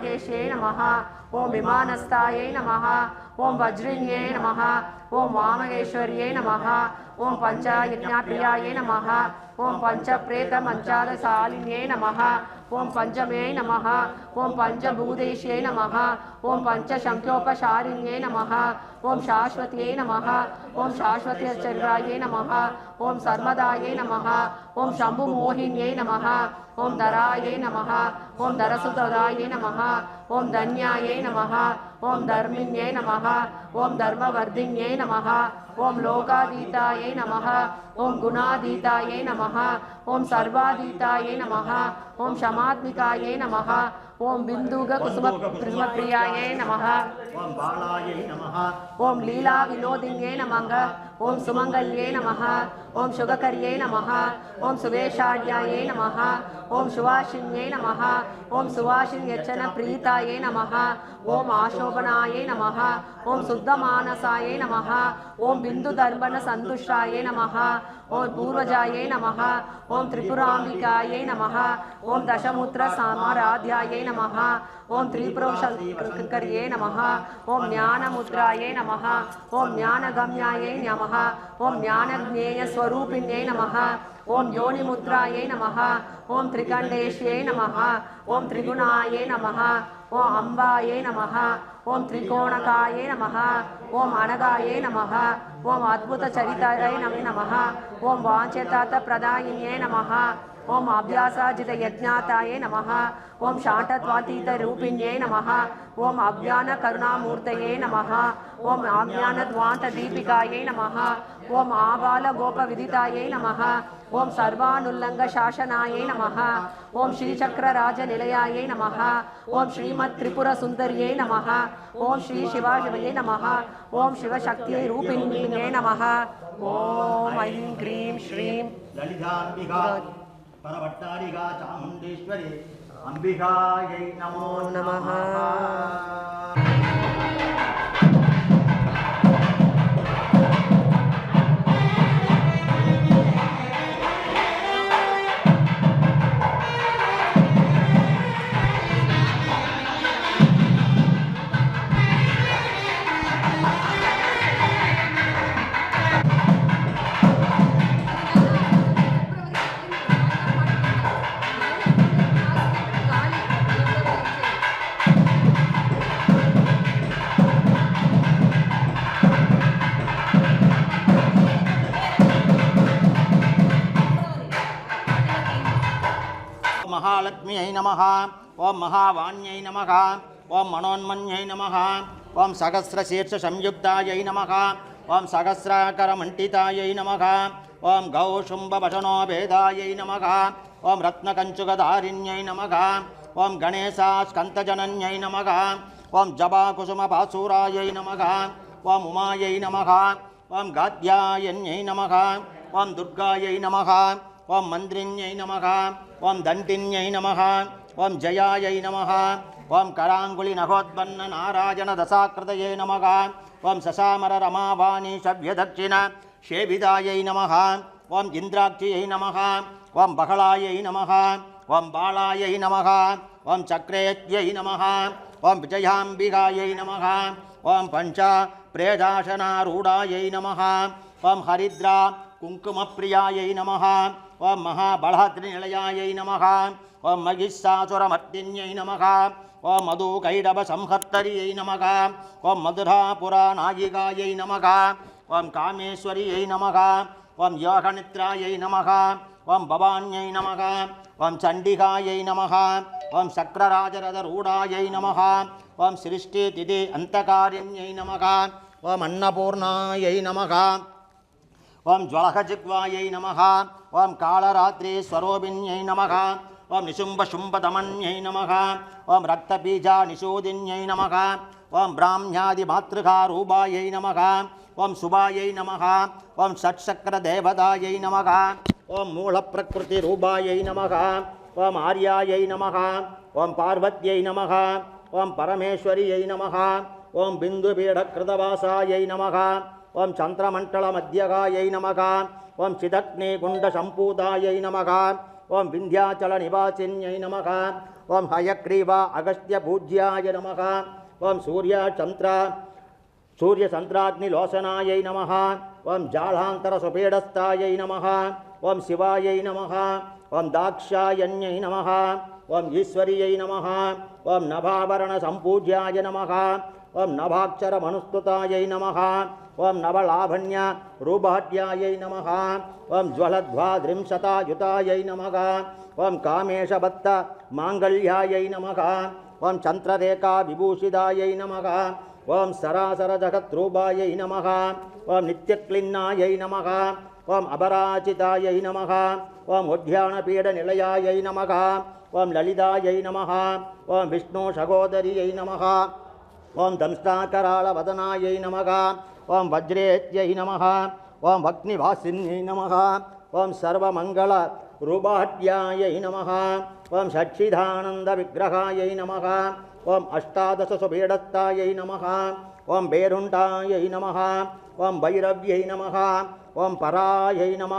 மகேஷே நமः ஓம் விமானஸ்தாயை நமः ஓம் வஜ்ரிண்யே நமः ஓம் வாமகேஸ்வரியே நமः ஓம் பஞ்சாயஜ்ஞாப்ரியாயை நமः ஓம் பஞ்ச பிரேத பஞ்சப்ரேத மஞ்சாலசாலின்யே நமः ஓம் பஞ்சமே நமः ஓம் பஞ்சபூதேஷ்யே நமः ஓம் பஞ்சசங்கோபசாரிண்யே நமः ஓம் சாஸ்வதியே நமः ஓம் சாஸ்வதிச்சர்வாயே நமः ஓம் சர்மதாயே நமः ஓம் சம்புமோகின்யே நமः ஓம் தராயே நமः ஓம் தரசுதராயே நமः ஓம் தன்யாயே நமः ஓம் தர்மிண்யே நமः ஓம் தர்மவர்தின்யே நமः ஓம் லோகாதீதாயே நமः ஓம் குணாதீதாயே நமः ஓம் சர்வாதீதாயே நமः ஓம் சமாத்மிகாயே நமः ஓம் பிந்துக குசும பிரியாயே நமः ஓம் பாலாயை நமः ஓம் லீலா வினோதின்யே நமக ஓம் சுமங்கல்யே நமः ஓம் சுககர்யே நமः ஓம் சுவேஷாட்யாயே நமः ஓம் சுவாசின்யே நமः ஓம் சுவாஷின் யச்சன பிரீதாயே நமः ஓம் ஆசோபனாயே நமः ஓம் சுத்தமானசாயே நமः ஓம் பிந்து தர்பண சந்துஷ்டாயே நமः ஓம் பூர்வஜாயே நமः ஓம் திரிபுராம்பிகாயே நமः ஓம் தசமுத்திர சாமராத்யாயே நமः ஓம் திரிபுரோஷங்கரியே நமः ஓம் ஞானமுத்ராயே நமः ஓம் ஞானகம்யாயே நமः ஓம் ஞானஜ்ஞேயஸ்வரூபிண்யே நமः ஓம் யோனிமுத்ராயை நமः ஓம் திரிகண்டேஷ்யே நமः ஓம் திரிகுணாயை நமः ஓம் அம்பாயை நமः ஓம் திரிகோணகாயை நமः ஓம் அனகாயை நமः ஓம் அத்புத அத்புதச்சரிதாயை நம நமः ஓம் வாஞ்சதாத்த பிரதாயினியை நமः ஓம் அபியாசாஜித யஜ்ஞாத்தாயே நமः ஓம் சாண்டத்வாதீத ரூபிண்யே நமः ஓம் அஜ்ஞான கருணாமூர்த்தையே நமः ஓம் ஆஜ்ஞானத்வாந்த தீபிகாயை நமः ஓம் ஆபால கோப விதிதாயை நமः ஓம் சர்வானுல்லங்க சாசனாயை நமः ஓம் ஸ்ரீசக்கரராஜ நிலையாயை நமः ஓம் ஸ்ரீமத் திரிபுர சுந்தரியை நமः ஓம் ஸ்ரீ சிவாசிவயே நமः ஓம் சிவசக்தியை ரூபிணியே நமः ஓம் ஐம் க்ரீம் ஸ்ரீம். லலிதாம்பிகா பரவட்டாரிகா சாமுண்டீஸ்வரி அம்பிகாயை நமோ நமः. மகாலட்சுமியை நமः ஓம் மகாவாண்யை நமः ஓம் மனோன்மன்யை நமः ஓம் சகசிரசீர்ஷசம்யுக்தாயை நமः ஓம் சகசிராகரமண்டிதாயை நமः ஓம் கௌஷும்பவசனோபேதாயை நமः ஓம் ரத்னகஞ்சுகதாரிண்யை நமः ஓம் கணேசாஸ்கந்தஜனன்யை நமः ஓம் ஜபாகுசுமபாசூராயை நமः ஓம் உமாயை நமः ஓம் காத்யாயன்யை நமः ஓம் துர்காயை நமः ஓம் மந்திரிண்யை நமः ஓம் தண்டின்யை நமகா ஓம் ஜயாயை நமகா ஓம் கராங்குலி நகோத்பன்ன நாராயண தசாக்கிருதயே நமகா ஓம் சசாமர ரமாவாணி சவ்யதட்சிண சேவிதாயை நமகா ஓம் இந்திராட்சியை நமகா ஓம் பகலாயை நமகா ஓம் பாலாயை நமகா ஓம் சக்ரேத்யை நமகா ஓம் விஜயாம்பிகாயை நமகா ஓம் பஞ்சா பிரேதாசனாரூடாயை நமகா ஓம் ஹரித்ரா குங்குமப்பிரியாயை நமகா ஓம் மகாபலாத்ரி நிலையாயை நமகா ஓம் மகிஷாசுரமர்த்தின்யை நமகா ஓம் மது கைடப சம்ஹர்த்தரியை நமகா ஓம் மதுராபுரா நாயிகாயை நமகா ஓம் காமேஸ்வரியை நமகா ஓம் யோகநித்ராயை நமகா ஓம் பவான்யை நமகா ஓம் சண்டிகாயை நமகா ஓம் சக்கரராஜரதரூடாயை நமகா ஓம் சிருஷ்டி திதி அந்தகாரிண்யை நமகா ஓம் அன்னபூர்ணாயை நமகா ओं ज्वलहजिग्वायै नम ओं कालरात्रिस्वरोभिन्यै नम ओं निशुम्भशुम्भदमन्यै नम ओं रक्तबीजानिषोदिन्यै नम ओं ब्राह्म्यादिमातृकारूपायै नम ओं सुभायै नम ओं षट्शक्रदेवताय नम ओं मूलप्रकृतिरूपायै नम ओं आर्याय नम ओं पार्वत नम ओं परमेश्वरी नम ओं बिन्दुपीडकृतवासायै नम ओं चंद्रमंडल मध्यगाय नम ओं चिदग्निगुंड शंपूताय नमगा ओं विंध्याचल निवासी नम ओं हयग्रीव अगस्त्य पूज्याय नमः ओं सूर्य चंद्र सूर्य चंद्राग्निलोशनाय ओं जालांतर सुपेडस्ताय नमः ओं शिवाय नम ओं दाक्षाय नम ओं ईश्वरीय नम ओं नभावरण संपूज्याय नमः ओं नभाक्षर मनुस्तुताय नमः ஓம் நவலாபண்யா ரூபாட்யாயை நமः ஓம் ஜ்வலத்வாத்ரிம்சதாயுதாயை நமः ஓம் காமேஷபத்த மாங்கல்யாயை நமः ஓம் சந்திரரேகா விபூஷிதாயை நமः ஓம் சராசரஜகத்ரூபாயை ஜகத்ரூபாயை ஓம் நித்யக்லின்னாயை நமः ஓம் அபராஜிதாயை நமः ஓம் உத்தியானபீட நிலையாயை நமः ஓம் லலிதாயை நமः ஓம் விஷ்ணு சகோதரியை நமः ஓம் தம்ஸ்தாக்கராளவதனாயை தம்ஷ்டாகராளவதனாயை ओं वज्रेत्य नम ओं भग्निवासी नम ओं सर्वंगल रूपाट्याय नम ओं सच्चिदानंद विग्रहाय नम ओं अष्टादशसुपीडत्ताय नम ओं बेरुंडाय नम ओं भैरव्य नम ओं पराय नम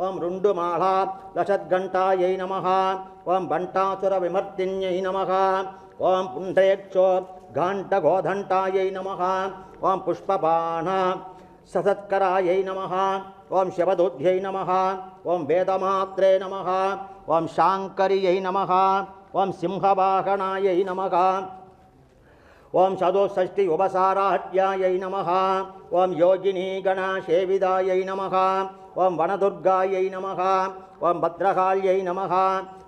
ओं रुंडुमाला लषद्घंटाय नम ओं भंटासुर विमर्ति नम ओम पुंडेक्षो घंट गोधंटाय नम। ओं पुष्पाण ससत्करायै नम। ओं शिवदुध्यै नम। ओं वेदमात्रे ओं ॐ नम। नमः नम। ओं नमः ॐ नम। उपसाराट्यायै योगिनी ॐ योगिनीगणासेविदायै नम। ओं वनदुर्गाय नम। ओं भद्रकाल्यै नम।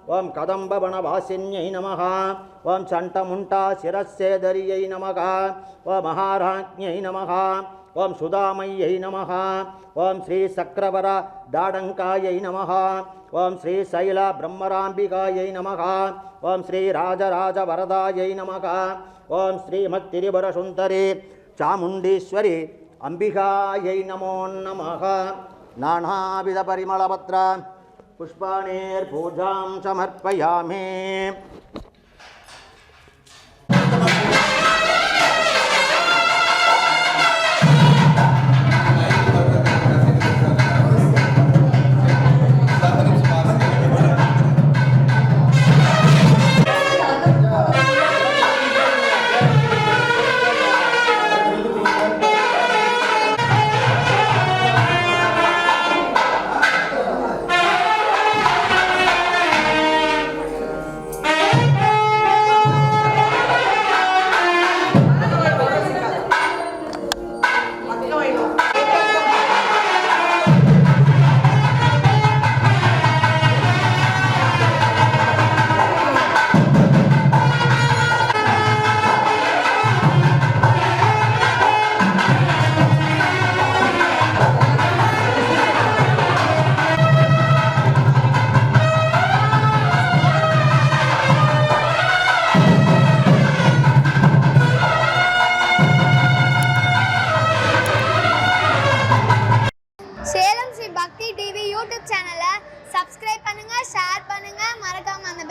ஓம் கதம்பவனவாசின்யை நமः ஓம் சண்டமுண்டா சிரசேதரியை நமः ஓம் மகாராஜ்யை நமः ஓம் சுதாமையை நமः ஓம் ஸ்ரீ சக்கரவர தாடங்காயை நமः ஓம் ஸ்ரீ சைல பிரம்மராம்பிகாயை நமः ஓம் ஸ்ரீ ராஜராஜ வரதாயை நமः ஓம் ஸ்ரீமத் திரிபுர சுந்தரி சாமுண்டீஸ்வரி அம்பிகாயை நமோ நமः நானாவித பரிமளபத்ர पुष्पाणेर्पूजां समर्पयामि।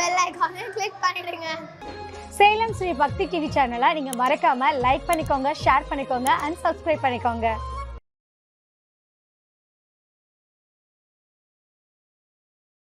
பெல் ஐக்கானை கிளிக் பண்ணிடுங்க. சேலம் ஸ்ரீ பக்தி டிவி சேனலை நீங்கள் மறக்காமல் லைக் பண்ணிக்கோங்க ஷேர் பண்ணிக்கோங்க அண்ட் சப்ஸ்கிரைப் பண்ணிக்கோங்க.